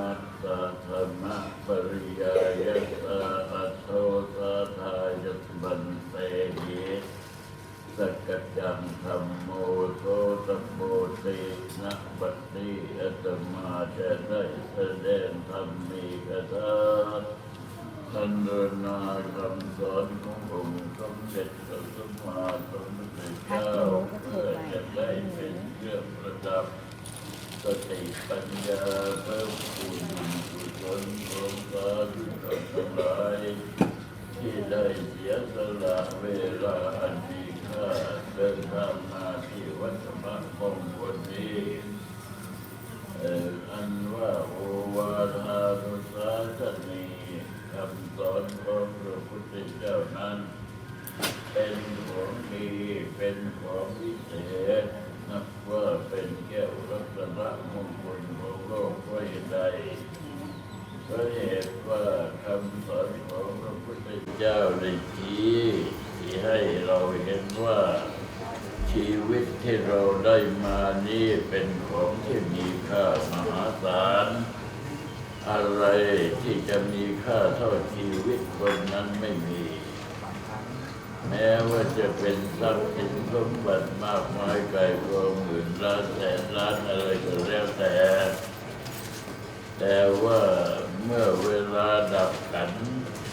มัสสะธรรมะปริยายะสะอัตโตสทายะบันเตหิสกัจจังธรรมโมโสตโมตินะบัติอัตมาจะได้แสดงธรรมีกถาท่านเดินนาคำสอนขององค์สมเด็จพระสัมมาสัมพุทธเจ้าเพื่อจะได้เป็นเครื่องประดับสติปัญญาเพิ่มพูนกุศลของสาธุชนทั้งหลายที่ได้เสียสละเว ลาอันมีค่าเดินทางมาที่วัดธรรมมงคลนี้ เอ่ออันว่าโอวาทานุสาสนีคำสอนของพระพุทธเจ้านั้น เป็นของดีเป็นของวิเศษนับว่าเป็นแก้วรัตนมงคลของโลกไว้ใดเพราะเหตุว่าคำสอนของพระพุทธเจ้าได้ชี้ที่ให้เราเห็นว่า ชีวิตที่เราได้มานี้เป็นของที่มีค่ามหาศาล อะไรที่จะมีค่าเท่าชีวิตคนนั้นไม่มี แม้ว่าจะเป็นทรัพย์สินสมบัติมากมายไกลกองหมื่น ล้านแสนล้านอะไรก็แล้วแต่ แต่ว่าเมื่อเวลาดับขัน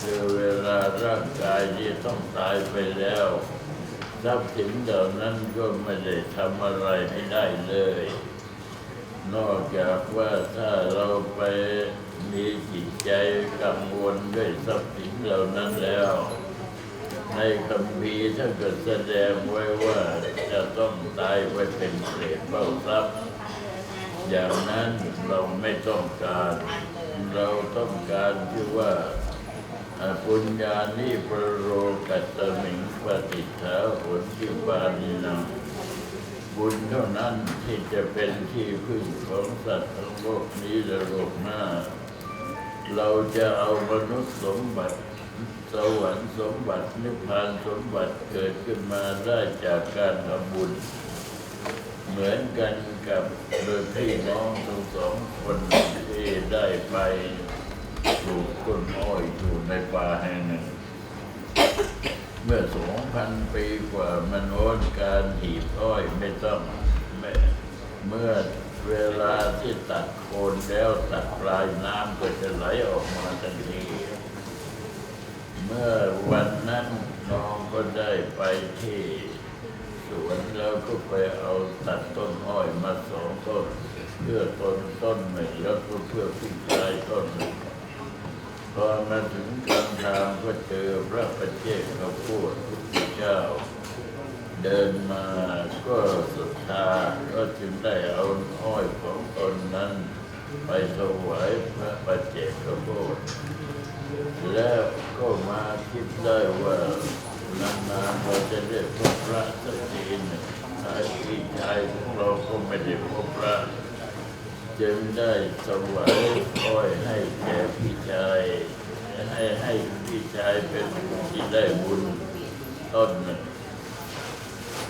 คือเวลาร่างกายที่ต้องตายไปแล้วทรัพย์สินเหล่านั้นก็ไม่ได้ทำอะไรให้ได้เลย นอกจากว่าถ้าเราไปมีจิตใจกังวลด้วยทรัพย์สินเหล่านั้นแล้ว ในคำพีท่านก็แสดงไว้ว่าจะต้องตายไปเป็นเปรตเฝ้าทรัพย์อย่างนั้นเราไม่ต้องการ เราต้องการที่ว่าปุญญานิปรโรกัตตมิงปฏิทาผลที่บานินังบุญเท่านั้นที่จะเป็นที่พึ่งของสัตว์ทั้งโลกนี้และโลกหน้า เราจะเอามนุษย์สมบัติ สวรรค์สมบัตินิพพานสมบัติเกิดขึ้นมาได้จากการทำบุญ เหมือนกันกับโดยพี่น้องทั้งสองคนที่ได้ไปปลูกต้นอ้อยอยู่ในป่าแห่งหนึ่ง เมื่อสองพันปีกว่ามันโอนการหีบอ้อยไม่ต้องเมื่อเวลาที่ตัดโคนแล้วตัดปลายน้ำก็จะไหลออกมาทันที เมื่อวันนั้นน้องก็ได้ไปที่สวนแล้วก็ไปเอาตัดต้นอ้อยมาสองต้น เพื่อต้นต้นหนึ่งแล้วก็เพื่อพึ่งปลายต้นหนึ่งพอมาถึงกลางทางก็เจอพระประเจกพระพูดพุทธเจ้า เดินมาก็ศรัทาก็จึงได้เอาอ้อยของตนนั้น ไปถวายพระประเจกพระพูด แล้วก็มาคิดได้ว่านานๆเราจะได้พบพระสักทีหนึ่งายพี่ชายของเราก็ไม่ได้พบพระจึงได้ถวายอ้อยให้แก่พี่ชายให้ให้พี่ชายเป็นผู้ที่ได้บุญต้นหนึ่ง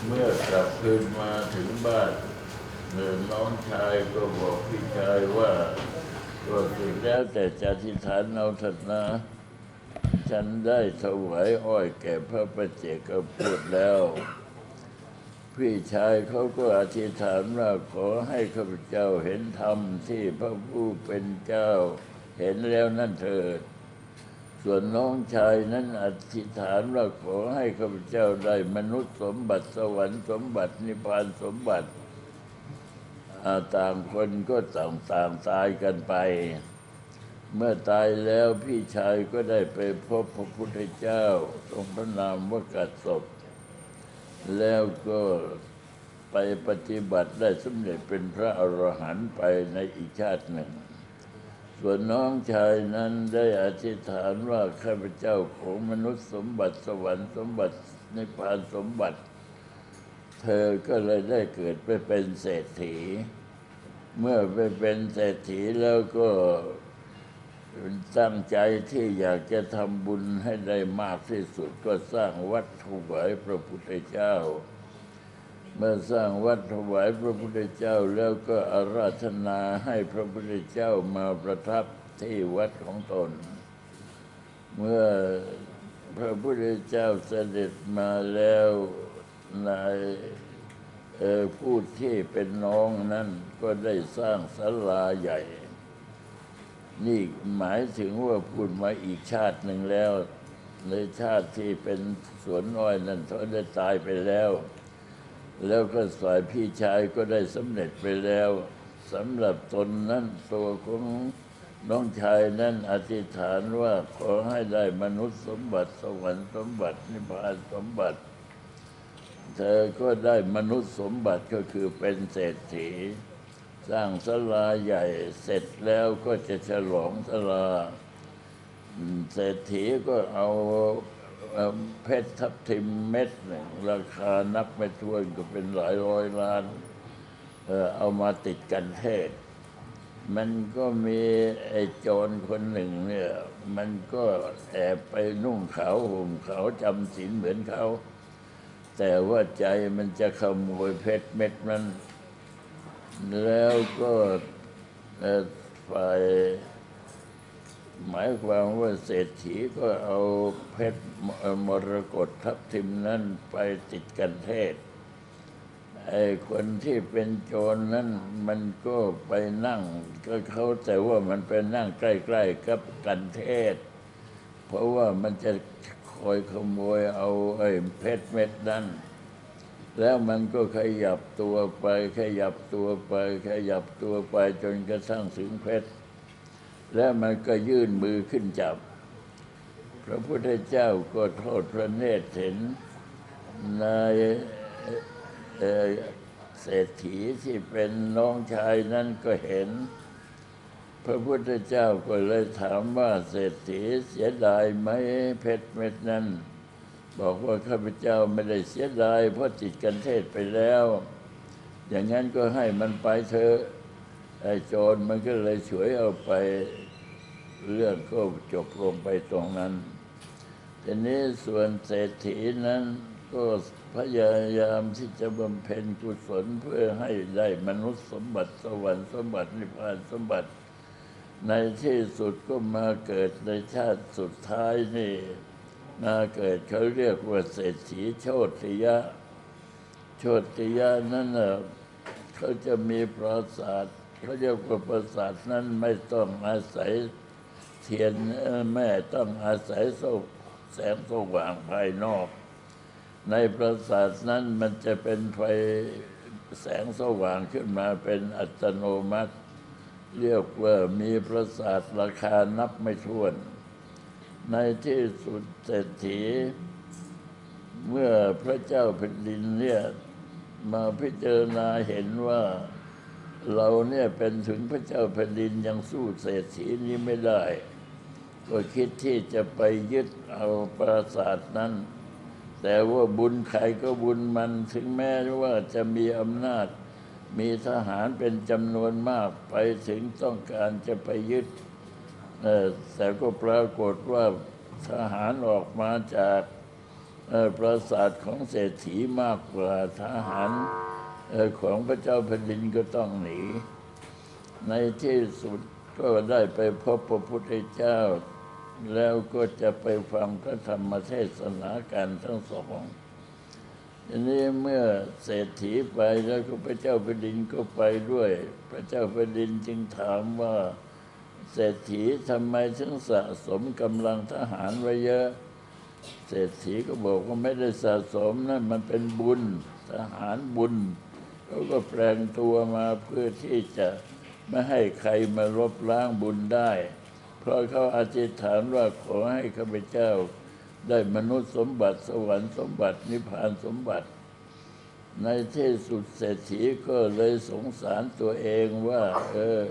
เมื่อกลับคืนมาถึงบ้านเมื่อน้องชายก็บอกพี่ชายว่า ก็สุดแล้วแต่จะอธิฐานเอาถิดนะฉันได้ถวายอ้อยแก่พระประเจก็พุทธแล้ว พี่ชายเขาก็อธิษฐานว่าขอให้ข้าพเจ้าเห็นธรรมที่พระผู้เป็นเจ้าเห็นแล้วนั่นเถิด ส่วนน้องชายนั้นอธิษฐานว่าขอให้ข้าพเจ้าได้มนุษย์สมบัติสวรรค์สมบัตินิพพานสมบัติ ต่างคนก็ต่างต่างตายกันไป เมื่อตายแล้วพี่ชายก็ได้ไปพบพระพุทธเจ้าทรงพระนามว่ากัดศพ แล้วก็ไปปฏิบัติได้สำเร็จเป็นพระอรหันต์ไปในอีกชาติหนึ่ง ส่วนน้องชายนั้นได้อธิษฐานว่าข้าพเจ้าของมนุษย์สมบัติสวรรค์สมบัตินิพพานสมบัติ เธอก็เลยได้เกิดไปเป็นเศรษฐี เมื่อไปเป็นเศรษฐีแล้วก็ตั้งใจที่อยากจะทำบุญให้ได้มากที่สุดก็สร้างวัดถวายพระพุทธเจ้า เมื่อสร้างวัดถวายพระพุทธเจ้าแล้วก็อาราธนาให้พระพุทธเจ้ามาประทับที่วัดของตน เมื่อพระพุทธเจ้าเสด็จมาแล้ว นายผู้ที่เป็นน้องนั้นก็ได้สร้างศาลาใหญ่ นี่หมายถึงว่าพูดมาอีกชาติหนึ่งแล้ว ในชาติที่เป็นสวนอ้อยนั้นเขาได้ตายไปแล้ว แล้วก็ฝ่ายพี่ชายก็ได้สำเร็จไปแล้วสำหรับตนนั้นตัวของน้องชายนั้นอธิษฐานว่าขอให้ได้มนุษย์สมบัติสวรรค์สมบัตินิพพานสมบัติ เธอก็ได้มนุษย์สมบัติก็คือเป็นเศรษฐี สร้างศาลาใหญ่เสร็จแล้วก็จะฉลองศาลาเศรษฐีก็เอาเพชรทับทิมเม็ดหนึ่งราคานับไม่ถ้วนก็เป็นหลายร้อยล้านเอ่อเอามาติดกันเทศ มันก็มีไอ้โจรคนหนึ่งเนี่ย มันก็แอบไปนุ่งขาวห่มขาวจำศีลเหมือนเขา แต่ว่าใจมันจะขโมยเพชรเม็ดนั้น แล้วก็เอ่อฝ่ายหมายความว่าเศรษฐีก็เอาเพชรมเอ่อมรกตทับทิมนั้นไปติดกันเทศไอ้คนที่เป็นโจรนั้นมันก็ไปนั่งก็เขาแต่ว่ามันไปนั่งใกล้ ๆ กับกันเทศ เพราะว่ามันจะ คอยขโมยเอาไอ้เพชรเม็ดนั้น แล้วมันก็ขยับตัวไป ขยับตัวไป ขยับตัวไปจนกระทั่งถึงเพชร แล้วมันก็ยื่นมือขึ้นจับ พระพุทธเจ้าก็โทษพระเนตรเห็นนายเอ่อเศรษฐีที่เป็นน้องชายนั้นก็เห็น พระพุทธเจ้าก็เลยถามว่าเศรษฐีเสียดายไหมเพชรเม็ดนั้น บอกว่าข้าพเจ้าไม่ได้เสียดายเพราะจิตกันเทศไปแล้ว อย่างนั้นก็ให้มันไปเถอะไอ้โจรมันก็เลยฉวยเอาไปเรื่องก็จบลงไปตรงนั้นทีนี้ส่วนเศรษฐีนั้นก็พยายามที่จะบำเพ็ญกุศลเพื่อให้ได้มนุษย์สมบัติสวรรค์สมบัตินิพพานสมบัติ ในที่สุดก็มาเกิดในชาติสุดท้ายนี่ มาเกิดเขาเรียกว่าเศรษฐีโชติยะ โชติยะนั้นเขาจะมีปราสาทเขาเรียกว่าปราสาทนั้นไม่ต้องอาศัยเทียนแม่ต้องอาศัยโซแสงสว่างภายนอก ในปราสาทนั้นมันจะเป็นไฟแสงสว่างขึ้นมาเป็นอัตโนมัติ เรียกว่ามีปราสาทราคานับไม่ถ้วน ในที่สุดเศรษฐี เมื่อพระเจ้าแผ่นดินเนี่ยมาพิจารณาเห็นว่าเราเนี่ยเป็นถึงพระเจ้าแผ่นดินยังสู้เศรษฐีนี้ไม่ได้ ก็คิดที่จะไปยึดเอาปราสาทนั้น แต่ว่าบุญใครก็บุญมันถึงแม้ว่าจะมีอำนาจ มีทหารเป็นจำนวนมากไปถึงต้องการจะไปยึดแต่ก็ปรากฏว่าทหารออกมาจากปราสาทของเศรษฐีมากกว่าทหารออของพระเจ้าแผ่นดินก็ต้องหนี ในที่สุดก็ได้ไปพบพระพุทธเจ้า แล้วก็จะไปฟังพระธรรมเทศนาการทั้งสอง ทีนี้เมื่อเศรษฐีไปแล้วก็พระเจ้าแผ่นดินก็ไปด้วย พระเจ้าแผ่นดินจึงถามว่าเศรษฐีทำไมถึงสะสมกำลังทหารไว้เยอะ เศรษฐีก็บอกว่าไม่ได้สะสมนะมันเป็นบุญทหารบุญเขาก็แปลงตัวมาเพื่อที่จะไม่ให้ใครมาลบล้างบุญได้ เพราะเขาอธิษฐานว่าขอให้ข้าพเจ้า ได้มนุษย์สมบัติสวรรค์สมบัตินิพพานสมบัติ ในที่สุดเศรษฐีก็เลยสงสารตัวเองว่า เออ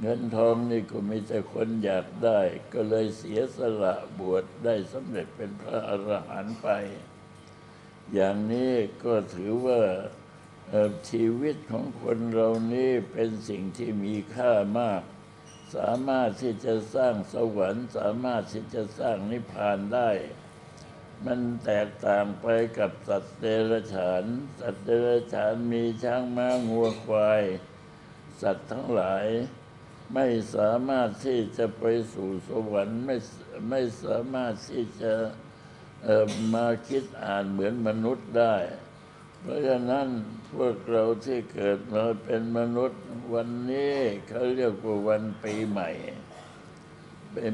เงินทองนี่ก็มีแต่คนอยากได้ ก็เลยเสียสละบวชได้สำเร็จเป็นพระอรหันต์ไป อย่างนี้ก็ถือว่าชีวิตของคนเรานี่เป็นสิ่งที่มีค่ามาก สามารถที่จะสร้างสวรรค์ สามารถที่จะสร้างนิพพานได้ มันแตกต่างไปกับสัตว์เดรัจฉาน สัตว์เดรัจฉานมีช้างม้างัวควาย สัตว์ทั้งหลาย ไม่สามารถที่จะไปสู่สวรรค์ไม่ไม่สามารถที่จะมาคิดอ่านเหมือนมนุษย์ได้ เพราะฉะนั้น พวกเราที่เกิดมาเป็นมนุษย์วันนี้เขาเรียกว่าวันปีใหม่เป็น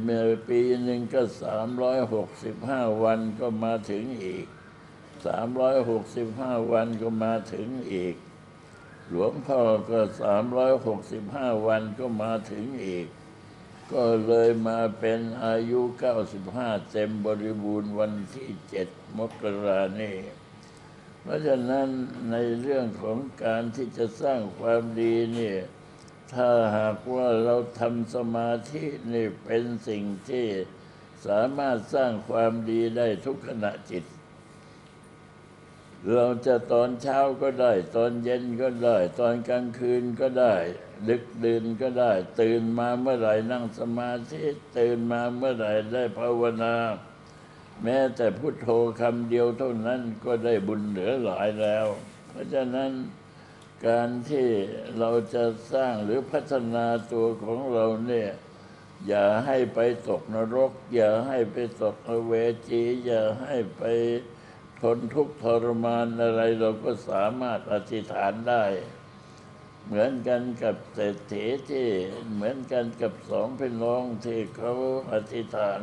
ปีหนึ่งก็สามร้อยหกสิบห้าวันก็มาถึงอีกสามร้อยหกสิบห้าวันก็มาถึงอีก หลวงพ่อก็สามร้อยหกสิบห้าวันก็มาถึงอีก ก็เลยมาเป็นอายุเก้าสิบห้าเต็มบริบูรณ์วันที่เจ็ดมกราเนี่ ราะฉะนั้นในเรื่องของการที่จะสร้างความดีเนี่ยถ้าหากว่าเราทำสมาธินี่เป็นสิ่งที่สามารถสร้างความดีได้ทุกขณะจิต เราจะตอนเช้าก็ได้ ตอนเย็นก็ได้ ตอนกลางคืนก็ได้ ดึกดื่นก็ได้ ตื่นมาเมื่อไหร่นั่งสมาธิตื่นมาเมื่อไหร่ได้ภาวนา แม้แต่พุทโธคำเดียวเท่านั้นก็ได้บุญเหลือหลายแล้ว เพราะฉะนั้นการที่เราจะสร้างหรือพัฒนาตัวของเราเนี่ย อย่าให้ไปตกนรก อย่าให้ไปตกเวจี อย่าให้ไปทนทุกข์ทรมานอะไรเราก็สามารถอธิษฐานได้ เหมือนกันกับเศรษฐีที่เหมือนกันกับสองพี่น้องที่เขาอธิษฐาน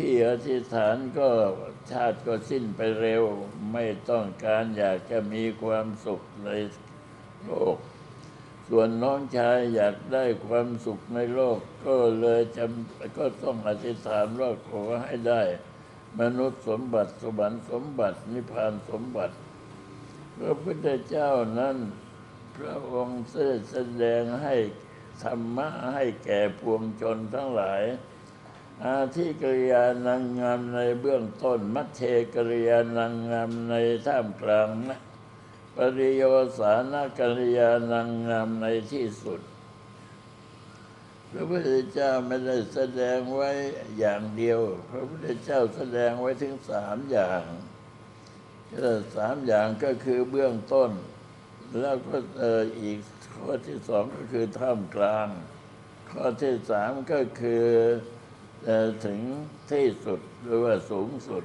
พี่อธิษฐานก็ชาติก็สิ้นไปเร็ว ไม่ต้องการอยากจะมีความสุขในโลก ส่วนน้องชายอยากได้ความสุขในโลก ก็เลยจำก็ต้องอธิษฐานว่าขอให้ได้ มนุษย์สมบัติสวรรค์สมบัตินิพพานสมบัติ พระพุทธเจ้านั้นพระองค์แสดงให้ธรรมะให้แก่ปวงชนทั้งหลาย อาทิกริยานางงามในเบื้องต้น มัชเชกริยานางงามในท่ามกลางนะปริโยสานกริยานางงามในที่สุด พระพุทธเจ้าไม่ได้แสดงไว้อย่างเดียว พระพุทธเจ้าแสดงไว้ถึงสามอย่างเอ่อสามอย่างก็คือเบื้องต้น แล้วก็อีกข้อที่สองก็คือท่ามกลาง ข้อที่สามก็คือ ถึงที่สุดหรือว่าสูงสุด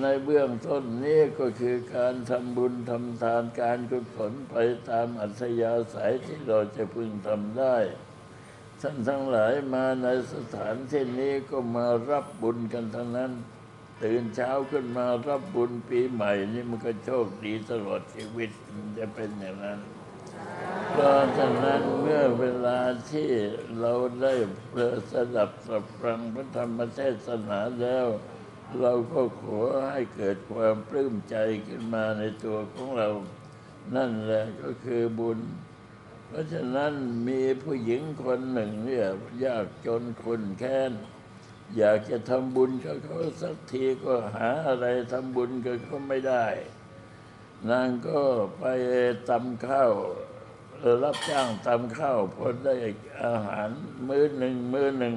ในเบื้องต้นนี้ก็คือการทำบุญทำทานการกุศลไปตามอัธยาศัยที่เราจะพึงทำได้ท่านทั้งหลายมาในสถานที่นี้ก็มารับบุญกันทั้งนั้น ตื่นเช้าขึ้นมารับบุญปีใหม่นี่มันก็โชคดีตลอดชีวิตมันจะเป็นอย่างนั้น เพราะฉะนั้นเมื่อเวลาที่เราได้เปิดสดับสับฟังพระธรรมเทศนาแล้ว เราก็ขอให้เกิดความปลื้มใจขึ้นมาในตัวของเรา นั่นแหละก็คือบุญ เพราะฉะนั้นมีผู้หญิงคนหนึ่งเนี่ยยากจนคนแค้น อยากจะทำบุญกับเขาสักทีก็หาอะไรทำบุญกับเขาไม่ได้ นางก็ไปตำข้าว รับจ้างตำข้าวพอได้อาหารมื้อหนึ่งมื้อหนึ่ง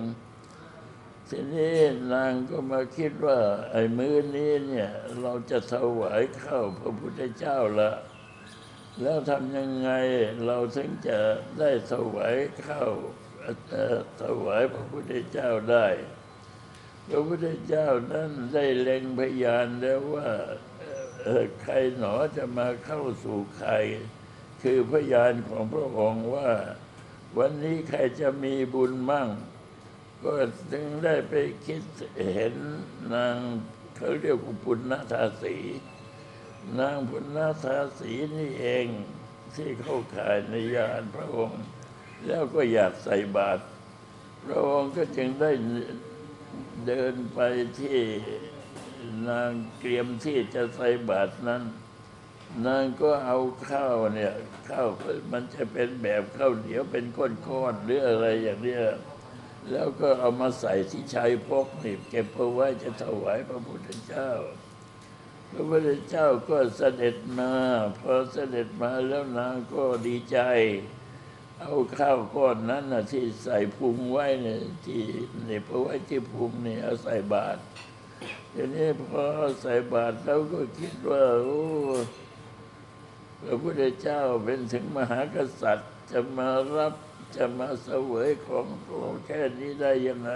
ทีนี้นางก็มาคิดว่าไอ้มื้อนี้เนี่ยเราจะถวายข้าวพระพุทธเจ้าละแล้วทำยังไงเราถึงจะได้ถวายข้าวถวายพระพุทธเจ้าได้ พระพุทธเจ้านั้นได้เล็งพยานแล้วว่าใครหนอจะมาเข้าสู่ใคร คือพยานของพระองค์ว่า วันนี้ใครจะมีบุญมั่ง ก็จึงได้ไปคิดเห็นนางเขาเรียกว่าปุณณธาสี นางปุณณธาสีนี่เองที่เข้าขายในยานพระองค์ แล้วก็อยากใส่บาตรพระองค์ก็จึงได้เดินไปที่นางเตรียมที่จะใส่บาตรนั้น นางก็เอาข้าวเนี่ยข้าวมันจะเป็นแบบข้าวเหนียวเป็นก้อนๆหรืออะไรอย่างเนี้ยแล้วก็เอามาใส่ที่ชัยพกนี่เก็บเอาไว้จะถวายพระพุทธเจ้า พระพุทธเจ้าก็เสด็จมาพอเสด็จมาแล้วนางก็ดีใจ เอาข้าวก้อนนั้นนะที่ใส่พุงไว้เนี่ยที่เนี่ยเพราะไว้ที่พุงเนี่ยเอาใส่บาตรทีนี้พอใส่บาตรแล้วก็คิดว่าโอ้ พระพุทธเจ้าเป็นถึงมหากษัตริย์ จะมารับจะมาเสวยของพระองค์แค่นี้ได้ยังไง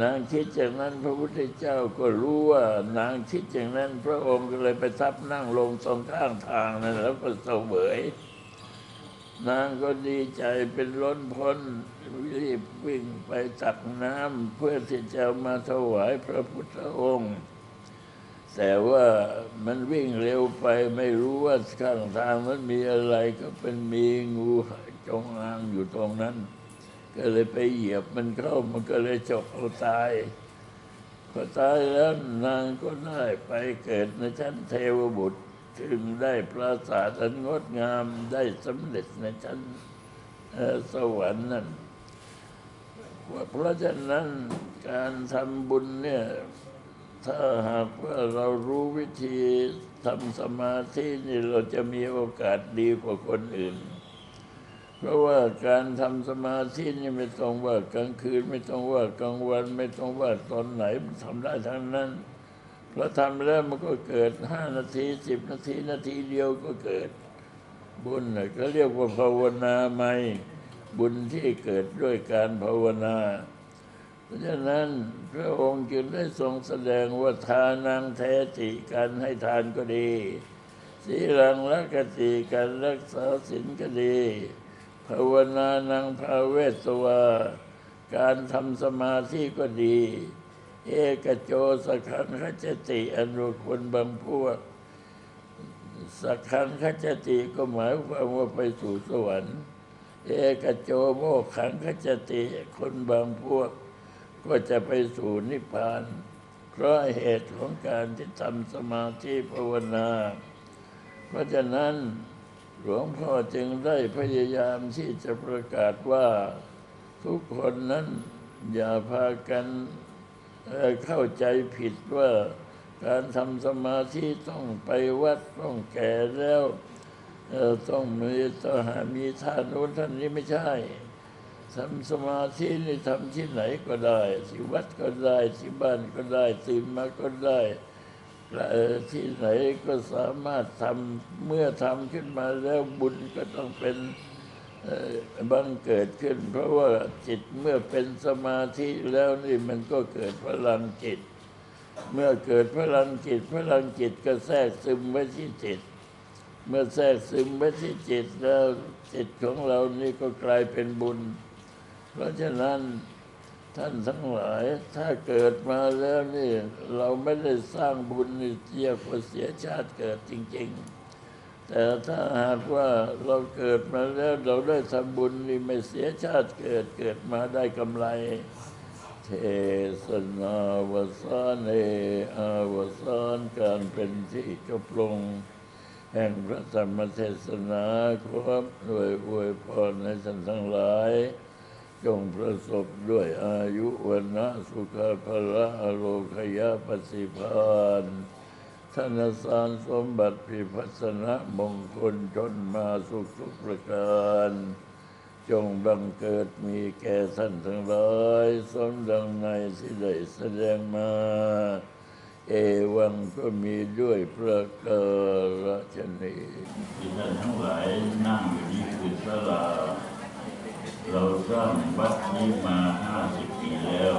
นางคิดอย่างนั้นพระพุทธเจ้าก็รู้ว่า นางคิดอย่างนั้นพระองค์ก็เลยไปทับนั่งลงตรงข้างทางนั่นแล้วก็เสวยนางก็ดีใจเป็นล้นพ้นรีบวิ่งไปตักน้ำเพื่อที่จะมาถวายพระพุทธองค์ แต่ว่ามันวิ่งเร็วไปไม่รู้ว่าข้างทางมันมีอะไรก็เป็นมีงูจงอางอยู่ตรงนั้น ก็เลยไปเหยียบมันเข้ามันก็เลยจกเอาตายพอตายแล้วนางก็ได้ไปเกิดในชั้นเทวบุตร จึงได้ปราสาทอันงดงามได้สำเร็จในชั้นสวรรค์นั่นว่าเพราะฉะนั้นการทำบุญเนี่ย ถ้าหากว่าเรารู้วิธีทำสมาธินี่เราจะมีโอกาสดีกว่าคนอื่น เพราะว่าการทำสมาธินี่ไม่ต้องว่ากลางคืน ไม่ต้องว่ากลางวัน ไม่ต้องว่าตอนไหนมันทำได้ทั้งนั้นเพราะทำแล้วมันก็เกิดห้านาทีสิบนาทีนาทีเดียวก็เกิด บุญน่ะก็เรียกว่าภาวนาไหมบุญที่เกิดด้วยการภาวนา เพราะฉะนั้นพระองค์จึงได้ทรงแสดงว่าทานังแท้ติการให้ทานก็ดีสีลังรักติการรักษาศีลก็ดีภาวนานังภาเวสวาการทำสมาธิก็ดี เอกโจสขังคจติอนุคนบางพวก สักขังคจติก็หมายความว่าไปสู่สวรรค์ เอกโจโมขังคจติคนบางพวก ก็จะไปสู่นิพพาน เพราะเหตุของการที่ทำสมาธิภาวนา เพราะฉะนั้นหลวงพ่อจึงได้พยายามที่จะประกาศว่าทุกคนนั้นอย่าพากันเเข้าใจผิดว่าการทำสมาธิต้องไปวัดต้องแก่แล้วต้องมีต้องหามีท่านโน้นท่านนี้ไม่ใช่ ทำสมาธินี่ทำที่ไหนก็ได้ที่วัดก็ได้ที่บ้านก็ได้ตื่นมาก็ได้ที่ไหนก็สามารถทำเมื่อทำขึ้นมาแล้วบุญก็ต้องเป็นบังเกิดขึ้น เพราะว่าจิตเมื่อเป็นสมาธิแล้วนี่มันก็เกิดพลังจิต เมื่อเกิดพลังจิต พลังจิตก็แทรกซึมไว้ที่จิต เมื่อแทรกซึมไว้ที่จิตแล้วจิตของเรานี่ก็กลายเป็นบุญ เพราะฉะนั้นท่านทั้งหลายถ้าเกิดมาแล้วนี่ เราไม่ได้สร้างบุญนี่เรียกว่าเสียชาติเกิดจริง ๆ แต่ถ้าหากว่าเราเกิดมาแล้วเราได้ทำบุญนี่ไม่เสียชาติเกิดเกิดมาได้กำไร เทศนาวสานเนอาวสานการเป็นที่จบลง แห่งพระธรรมเทศนาขอด้วยอวยพรในท่านทั้งหลาย จงประสบด้วยอายุวันนะสุขภาระอโลคยาปสิพานธนสารสมบัติพิพัฒนะมงคลจนมาสุขทุกประการ จงบังเกิดมีแก่ท่านทั้งหลายสมดังในสิได้แสดงมา เอวังก็มีด้วยประการฉนี้ที่ท่านทั้งหลายนั่งอยู่นี่คือศาลา เราสร้างวัดนี้มาห้าสิบปีแล้ว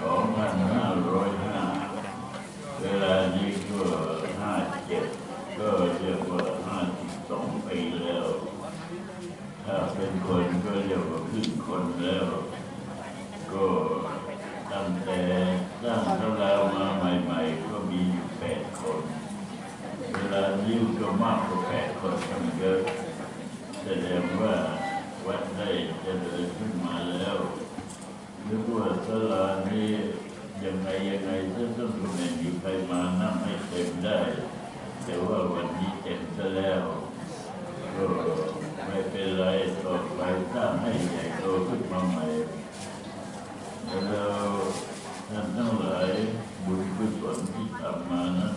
สองพันห้าร้อยห้าเวลานี้ก็ห้าเจ็ดก็เรียกว่าห้าสิบสองปีแล้ว ถ้าเป็นคนก็เรียกว่าครึ่งคนแล้ว ก็ตั้งแต่สร้างศาลามาใหม่ๆ ก็มีอยู่แปดคน เวลานิ้ก็มากกว่าแปดคนกันเยอะแสดงว่า วัดได้เจริญขึ้นมาแล้วนึกว่าศาลานี้ยังไงยังไงถ้าต้องคนไหนอยู่ใครมานั่งให้เต็มได้ แต่ว่าวันนี้เต็มซะแล้วก็ไม่เป็นไรต่อไปสร้างให้ใหญ่โตขึ้นมาใหม่แล้วท่านทั้งหลายบุญกุศลที่ทำมานั้น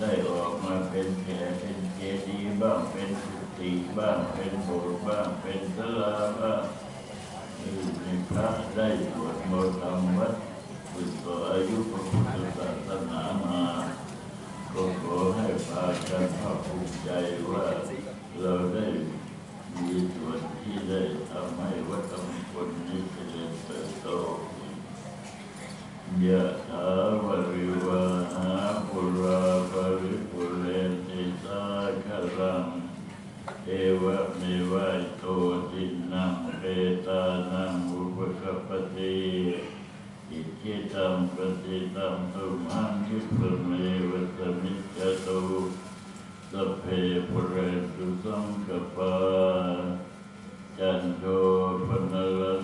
ได้ออกมาเป็นแผ่เป็นเจดีย์บ้างเป็นสุ ติบ้างเป็นโบสถ์บ้างเป็นศาลาบ้างคือในพระได้สวดมนต์ทำวัดสืบต่ออายุพระพุทธศาสนามาก็ขอให้พากันภาคภูมิใจว่าเราได้มีส่วนที่ได้ทำให้วัดมงคลนี้เจริญเติบโตยะถาวะริวาหาปุราปริปุเรนติสาคารัง เอวะเมวะโตจินังเปตานังอุปกปปติอิจิตังปฏิตังตุมหังคิปเมวะสมิจโตุสัพเพปุเรตุสังกปาจันโทปนรโส